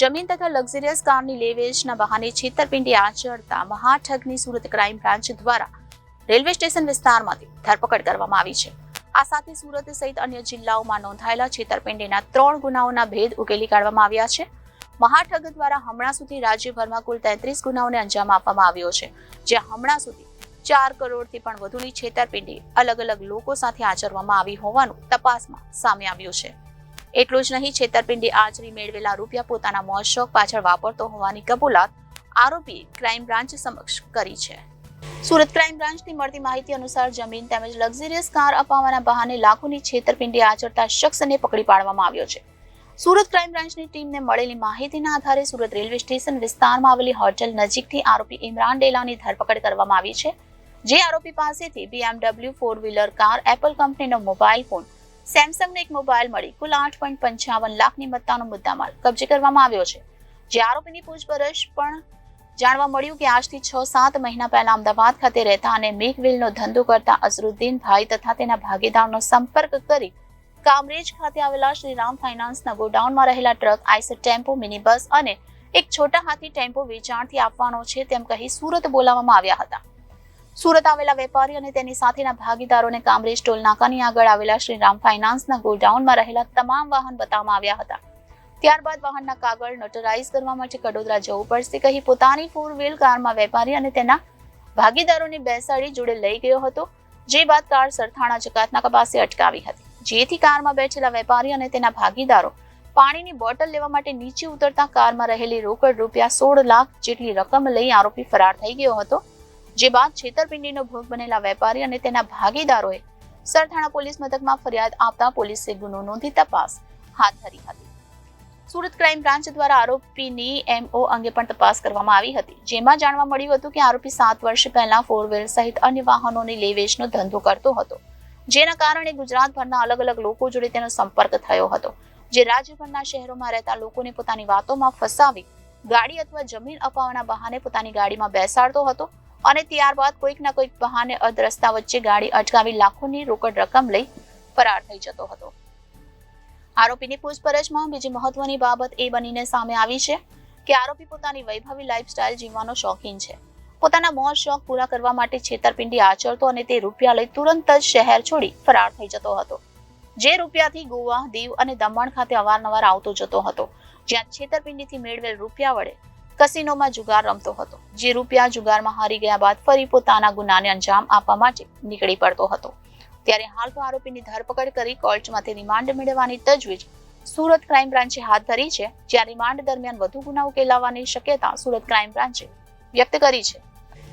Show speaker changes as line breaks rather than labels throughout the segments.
જમીન તથા લક્ઝરિયસ કારની લેવેચના બહાને છેતરપિંડી આચરતા મહાઠગની સુરત ક્રાઇમ બ્રાન્ચ દ્વારા રેલવે સ્ટેશન વિસ્તારમાંથી ધરપકડ કરવામાં આવી છે. આ સાથે સુરત સહિત અન્ય જિલ્લાઓમાં નોંધાયેલા છેતરપિંડીના ત્રણ ગુનાઓના ભેદ ઉકેલી કાઢવામાં આવ્યા છે. મહાઠગ દ્વારા હમણાં સુધી રાજ્યભરમાં કુલ તેત્રીસ ગુનાઓને અંજામ આપવામાં આવ્યો છે. જે હમણાં સુધી ચાર કરોડથી પણ વધુની છેતરપિંડી અલગ અલગ લોકો સાથે આચરવામાં આવી હોવાનું તપાસમાં સામે આવ્યું છે. એટલું જ નહીં, છેતરપિંડી આચરી મેળવેલા રૂપિયા પોતાના મોજ શોખ પાછળ વાપરતો હોવાની કબૂલાત આરોપી ક્રાઇમ બ્રાન્ચ સમક્ષ કરી છે. સુરત ક્રાઇમ બ્રાન્ચની મળતી માહિતી અનુસાર જમીન તેમજ લક્ઝરિયસ કાર અપાવવાના બહાને લાખોની છેતરપિંડી આચરતા શખ્સને પકડી પાડવામાં આવ્યો છે. સુરત ક્રાઇમ બ્રાન્ચની ટીમને મળેલી માહિતીના આધારે સુરત રેલવે સ્ટેશન વિસ્તારમાં આવેલી હોટેલ નજીકથી આરોપી ઇમરાન ડેલાની ધરપકડ કરવામાં આવી છે. જે આરોપી પાસેથી BMW four wheeler car Apple કંપનીનો મોબાઈલ ફોન સેમસંગનો એક મોબાઈલ મળી. કુલ આઠ પોઈન્ટ પંચાવન લાખની મત્તાનો મુદ્દામાલ કબજે કરવામાં આવ્યો છે. જે આરોપીની પૂછપરછ પણ જાણવા મળ્યું કે આજથી છ સાત મહિના પહેલા અમદાવાદ ખાતે રહેતા અને મેઘવિલનો ધંધો કરતા અઝરુદ્દીન ભાઈ તથા તેના ભાગીદારનો સંપર્ક કરી કામરેજ ખાતે આવેલા શ્રીરામ ફાઇનાન્સના ગોડાઉનમાં રહેલા truck Eicher tempo mini bus અને એક છોટા હાથી ટેમ્પો વેચાણથી આપવાનો છે તેમ કહી સુરત બોલાવવામાં આવ્યા હતા. સુરત આવેલા વેપારી અને તેની સાથેના ભાગીદારોને કામરેજ ટોલ નાકાની આગળ આવેલા શ્રીરામ ફાઇનાન્સના ગોડાઉનમાં રહેલા તમામ વાહન બતાવવામાં આવ્યા હતા. ત્યારબાદ વાહનના કાગળ નોટરાઇઝ કરવા માટે કડોદરા જવું પડશે કહી પોતાની ફોર વ્હીલ કારમાં વેપારી અને તેના ભાગીદારોને બેસાડી જોડે લઈ ગયો હતો, જે બાદ કાર સરથાણા જકાતનાકા પાસે અટકાવી હતી. જેથી કારમાં બેઠેલા વેપારી અને તેના ભાગીદારો પાણીની બોટલ લેવા માટે નીચે ઉતરતા કારમાં રહેલી રોકડ રૂપિયા સોળ લાખ જેટલી રકમ લઈ આરોપી ફરાર થઈ ગયો હતો. જે બાદ છેતરપિંડીનો ભોગ બનેલા વેપારી અને તેના ભાગીદારોએ સરથાણા પોલીસ મથકમાં ફરિયાદ આપતા પોલીસે ગુનો નોંધી તપાસ હાથ ધરી હતી. સુરત ક્રાઇમ બ્રાન્ચ દ્વારા આરોપીની એમઓ અંગે પણ તપાસ કરવામાં આવી હતી, જેમાં જાણવા મળ્યું હતું કે આરોપી સાત વર્ષ પહેલા ફોર વ્હીલ સહિત અન્ય વાહનોની લેવેચનો ધંધો કરતો હતો, જેના કારણે ગુજરાતભરના અલગ અલગ લોકો જોડે તેનો સંપર્ક થયો હતો, જે રાજ્યભરના શહેરોમાં રહેતા લોકોને પોતાની વાતોમાં ફસાવી ગાડી અથવા જમીન અપાવવાના બહાને પોતાની ગાડીમાં બેસાડતો હતો અને ત્યારબાદ કોઈક ના કોઈક બહાને અર્ધ રસ્તા વચ્ચે ગાડી અટકાવી લાખોની રોકડ રકમ લઈ ફરાર થઈ જતો હતો. આરોપીની પૂછપરછમાં બીજી મહત્વની બાબત એ બનીને સામે આવી છે કે આરોપી પોતાની વૈભવી લાઇફસ્ટાઇલ જીવવાનો શોખીન છે. પોતાના મોજ શોખ પૂરા કરવા માટે છેતરપિંડી આચરતો અને તે રૂપિયા લઈ તુરંત જ શહેર છોડી ફરાર થઈ જતો હતો. જે રૂપિયાથી ગોવા, દીવ અને દમણ ખાતે અવારનવાર આવતો જતો હતો. જ્યાં છેતરપિંડીથી મેળવેલ રૂપિયા વડે કસિનોમાં જુગાર રમતો હતો, જે રૂપિયા જુગારમાં હારી ગયા બાદ ફરી પોતાના ગુનાને અંજામ આપવા માટે નીકળી પડતો હતો. ત્યારે હાલ તો આરોપીની ધરપકડ કરી કોર્ટમાંથી રિમાન્ડ મેળવવાની તજવીજ સુરત ક્રાઇમ બ્રાન્ચે હાથ ધરી છે, જ્યાં રિમાન્ડ દરમિયાન વધુ ગુના ઉકેલાવાની શક્યતા સુરત ક્રાઇમ બ્રાન્ચે વ્યક્ત કરી છે.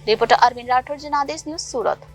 Reporter Arvind Rathod Janadesh news Surat.